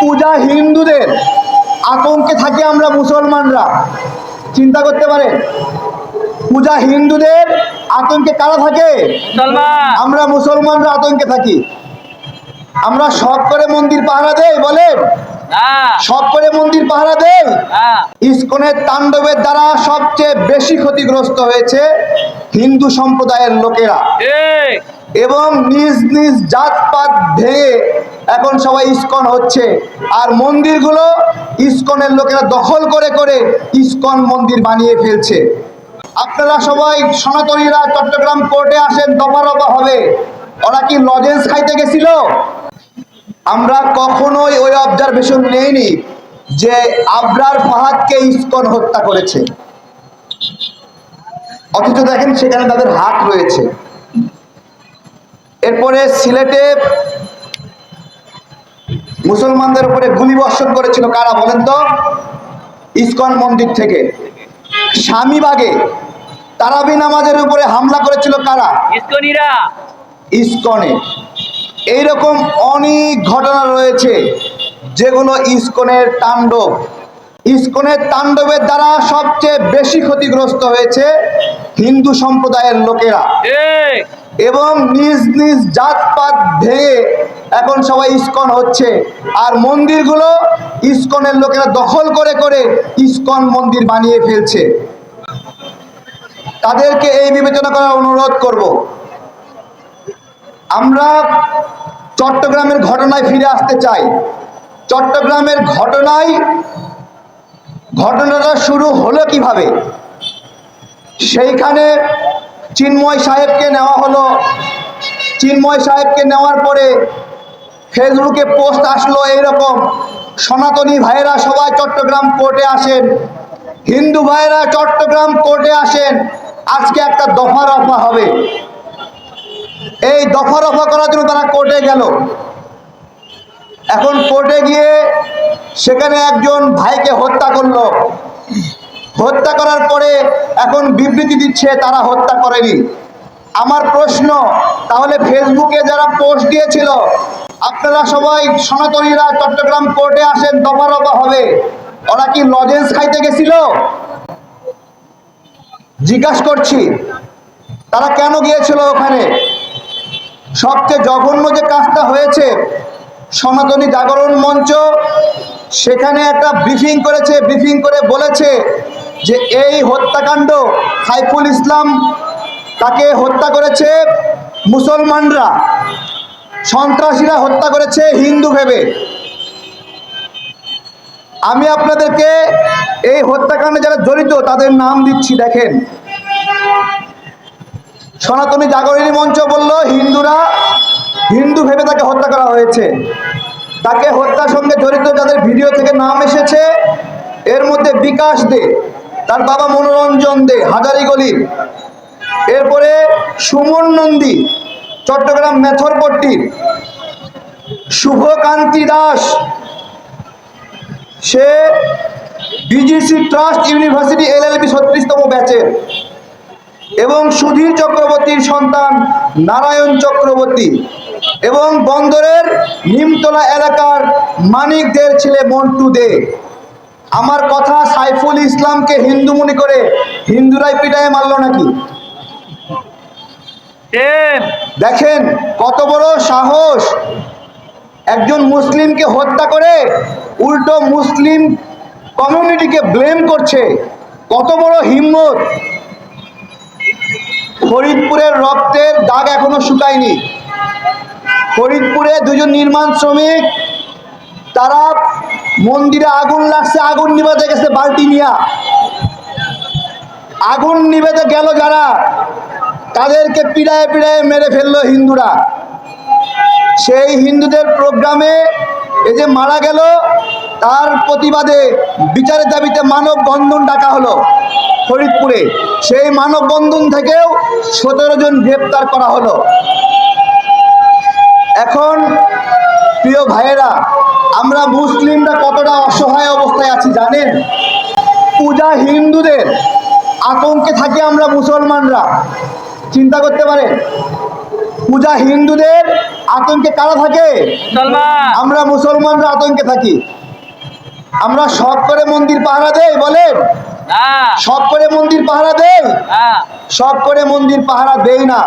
পূজা হিন্দুদের। আতঙ্কে থাকি আমরা মুসলমানরা। চিন্তা করতে পারেন পূজা হিন্দুদের আতঙ্কে কারা থাকে? আমরা মুসলমানরা আতঙ্কে থাকি। আমরা শখ করে মন্দির পাহারা দেই বলেন? না। শখ করে মন্দির পাহারা দেই? ইস্কনের তাণ্ডবের দ্বারা সবচেয়ে বেশি ক্ষতিগ্রস্ত হয়েছে হিন্দু সম্প্রদায়ের লোকেরা। এবং নিজ নিজ জাতপাত ভেঙে এখন সবাই ইস্কন হচ্ছে। আর মন্দিরগুলো ইস্কনের লোকেরা দখল করে করে ইস্কন মন্দির বানিয়ে ফেলছে। আপনারা সবাই সনাতনীরা চট্টগ্রাম কোর্টে আসেন দফা রফা হবে। ওরা কি লজেন্স খাইতে গেছিল? আমরা কখনোই ওই অবজারভেশন নেইনি যে আবরার ফাহাদকে ইস্কন হত্যা করেছে। অথচ দেখেন সেখানে তাদের হাত রয়েছে। এরপরে সিলেটে মুসলমানদের উপরে গুলি বর্ষণ করেছিল কারা বলেন তো? ইস্কন মন্দির থেকে। স্বামীবাগে তারাবি নামাজের উপরে হামলা করেছিল কারা? ইসকনিরা। ইস্কনে। এইরকম অনেক ঘটনা রয়েছে যেগুলো ইস্কনের তাণ্ডব। ইস্কনের তাণ্ডবের দ্বারা সবচেয়ে বেশি ক্ষতিগ্রস্ত হয়েছে হিন্দু সম্প্রদায়ের লোকেরা। এবং নিজ নিজ জাতপাত ভেঙে এখন সবাই ইস্কন হচ্ছে। আর মন্দিরগুলো ইস্কনের লোকেরা দখল করে করে ইস্কন মন্দির বানিয়ে ফেলছে। তাদেরকে এই বিবেচনা করার অনুরোধ করব। আমরা চট্টগ্রামের ঘটনায় ফিরে আসতে চাই। চট্টগ্রামের ঘটনায় ঘটনাটা শুরু হলো কীভাবে? সেইখানে চিন্ময় সাহেবকে নেওয়া হলো। চিন্ময় সাহেবকে নেওয়ার পরে ফেসবুকে পোস্ট আসলো এইরকম। সনাতনী ভাইয়েরা সবাই চট্টগ্রাম কোর্টে আসেন। হিন্দু ভাইয়েরা চট্টগ্রাম কোর্টে আসেন। আজকে একটা দফা রফা হবে। এই দফা রফা করার জন্য তারা কোর্টে গেল। এখন কোর্টে গিয়ে সেখানে একজন ভাইকে হত্যা করল। হত্যা করার পরে এখন বিবৃতি দিচ্ছে, তারা হত্যা করেনি। আমার প্রশ্ন, তাহলে ফেসবুকে যারা পোস্ট দিয়েছিল, আপনারা সবাই সনাতনীরা চট্টগ্রাম কোর্টে আসেন দফা রফা হবে। ওরা কি লজেন্স খাইতে গেছিল? জিজ্ঞাসা করছি। তারা কেন গিয়েছিল ওখানে? সবচেয়ে জঘন্য যে কাজটা হয়েছে, সনাতনী জাগরণ মঞ্চ, সেখানে একটা ব্রিফিং করেছে, ব্রিফিং করে বলেছে যে এই হত্যাকাণ্ড সাইফুল ইসলাম তাকে হত্যা করেছে মুসলমানরা। সন্ত্রাসীরা হত্যা করেছে হিন্দু ভেবে। আমি আপনাদেরকে এই হত্যাকাণ্ডে যারা জড়িত, তাদের নাম দিচ্ছি, দেখেন। সনাতনী জাগরণী মঞ্চ বলল, হিন্দুরা হিন্দু ভেবে তাকে হত্যা করা হয়েছে। তাকে হত্যার সঙ্গে জড়িত যাদের ভিডিও থেকে নাম এসেছে, এর মধ্যে বিকাশ দে। তার বাবা মনোরঞ্জন দে হাজারিগলির এরপরে সুমন নন্দী, চট্টগ্রাম মেথরপট্টির শুভকান্তি দাস। সে BGC trust university L LLB ছত্রিশতম ব্যাচের। এবং সুধীর চক্রবর্তীর সন্তান নারায়ণ চক্রবর্তী। এবং বন্দরের নিমতলা এলাকার মানিকদের ছেলে মন্টু দে। আমার কথা সাইফুল ইসলামকে হিন্দু মনে করে হিন্দুরাই পিটায় মারলো নাকি? দেখেন কত বড় সাহস। একজন মুসলিমকে হত্যা করে উল্টো মুসলিম কমিউনিটিকে ব্লেম করছে। কত বড় হিম্মত। ফরিদপুরের রক্তের দাগ এখনও শুকায়নি। ফরিদপুরে দুজন নির্মাণ শ্রমিক তারা মন্দিরে আগুন লাগছে, আগুন নিভাতে গেছে বালতি নিয়া। আগুন নিবেতে গেল যারা, তাদেরকে পিড়ায় পিড়ায় মেরে ফেলল হিন্দুরা। সেই হিন্দুদের প্রোগ্রামে এই যে মারা গেল, তার প্রতিবাদে বিচারের দাবিতে মানববন্ধন ডাকা হলো ফরিদপুরে। সেই মানববন্ধন থেকেও সতেরো জন গ্রেপ্তার করা হলো। এখন প্রিয় ভাইয়েরা আমরা মুসলিমরা কতটা অসহায় অবস্থায় আছি জানেন? পূজা হিন্দুদের আতঙ্কে থাকি আমরা মুসলমানরা। চিন্তা করতে পারে পূজা হিন্দুদের আতঙ্কে কারা থাকে? আমরা মুসলমানরা আতঙ্কে থাকি। আমরা শখ করে মন্দির পাহারা দেই বলেন? না। শখ করে মন্দির পাহারা দেই? শখ করে মন্দির পাহারা দেই না।